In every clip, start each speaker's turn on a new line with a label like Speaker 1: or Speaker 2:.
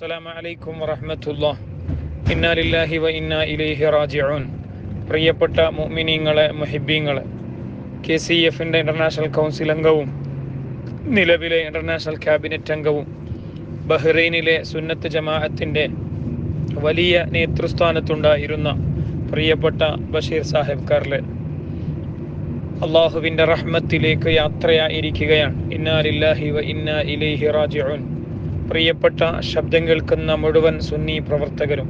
Speaker 1: അസ്സലാമു വലൈക്കും വറഹമത്തുള്ള ഇന്നാലില്ലാഹി വ ഇന്ന ഇലൈഹി റാജിഊൻ. പ്രിയപ്പെട്ട മുഅ്മിനീങ്ങളെ മുഹിബ്ബീങ്ങളെ കെ സി എഫിന്റെ ഇന്റർനാഷണൽ കൗൺസിൽ അംഗവും നിലവിലെ ഇന്റർനാഷണൽ ക്യാബിനറ്റ് അംഗവും ബഹ്റൈനിലെ സുന്നത്ത് ജമാഅത്തിന്റെ വലിയ നേതൃസ്ഥാനത്തുണ്ടായിരുന്ന പ്രിയപ്പെട്ട ബഷീർ സാഹിബ് കാർലെ അള്ളാഹുവിന്റെ റഹ്മത്തിലേക്ക് യാത്രയായിരിക്കുകയാണ്. ഇന്നാലില്ലാഹി വ ഇന്ന ഇലൈഹി റാജിഊൻ. പ്രിയപ്പെട്ട ശബ്ദം കേൾക്കുന്ന മുഴുവൻ സുന്നി പ്രവർത്തകരും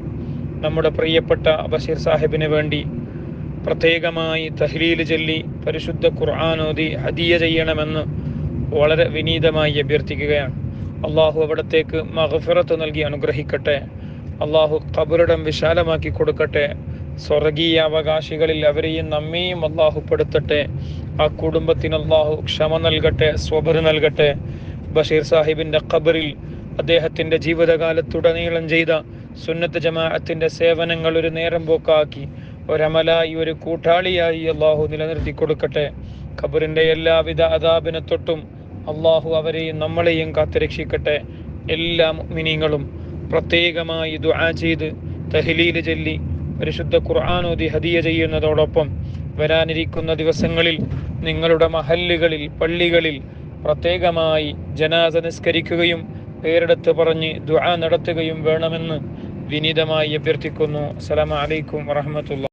Speaker 1: നമ്മുടെ പ്രിയപ്പെട്ട ബഷീർ സാഹിബിന് വേണ്ടി പ്രത്യേകമായി തഹ്ലീൽ ചൊല്ലി പരിശുദ്ധ ഖുർആാനോദി ഹദിയ ചെയ്യണമെന്ന് വളരെ വിനീതമായി അഭ്യർത്ഥിക്കുകയാണ്. അള്ളാഹു അവിടത്തേക്ക് മഹഫിറത്ത് നൽകി അനുഗ്രഹിക്കട്ടെ. അള്ളാഹു കബറിടം വിശാലമാക്കി കൊടുക്കട്ടെ. സ്വർഗീയ അവകാശികളിൽ അവരെയും നമ്മെയും അള്ളാഹു പെടുത്തട്ടെ. ആ കുടുംബത്തിന് അള്ളാഹു ക്ഷമ നൽകട്ടെ സ്വബർ നൽകട്ടെ. ബഷീർ സാഹിബിന്റെ ഖബറിൽ അദ്ദേഹത്തിന്റെ ജീവിതകാലത്തുടനീളം ചെയ്ത സുന്നത്ത് ജമാഅത്തിന്റെ സേവനങ്ങൾ ഒരു നേരം പോക്കാക്കി. ഒരമലായി ഒരു കൂട്ടാളിയായി അള്ളാഹു നിലനിർത്തി കൊടുക്കട്ടെ. ഖബറിന്റെ എല്ലാവിധ അതാപിനെ തൊട്ടും അള്ളാഹു അവരെയും നമ്മളെയും കാത്തുരക്ഷിക്കട്ടെ. എല്ലാ മിനിങ്ങളും പ്രത്യേകമായി ദുആ ചെയ്ത് തഹ്ലീൽ ചൊല്ലി പരിശുദ്ധ ഖുർആാനോദി ഹദിയ ചെയ്യുന്നതോടൊപ്പം വരാനിരിക്കുന്ന ദിവസങ്ങളിൽ നിങ്ങളുടെ മഹല്ലുകളിൽ പള്ളികളിൽ പ്രത്യേകമായി ജനാസ നിസ്കരിക്കുകയും പേരെടുത്ത് പറഞ്ഞ് ദുആ നടത്തുകയും വേണമെന്ന് വിനീതമായി അഭ്യർത്ഥിക്കുന്നു. അസ്സലാമു അലൈക്കും വറഹ്മത്തുള്ളാഹി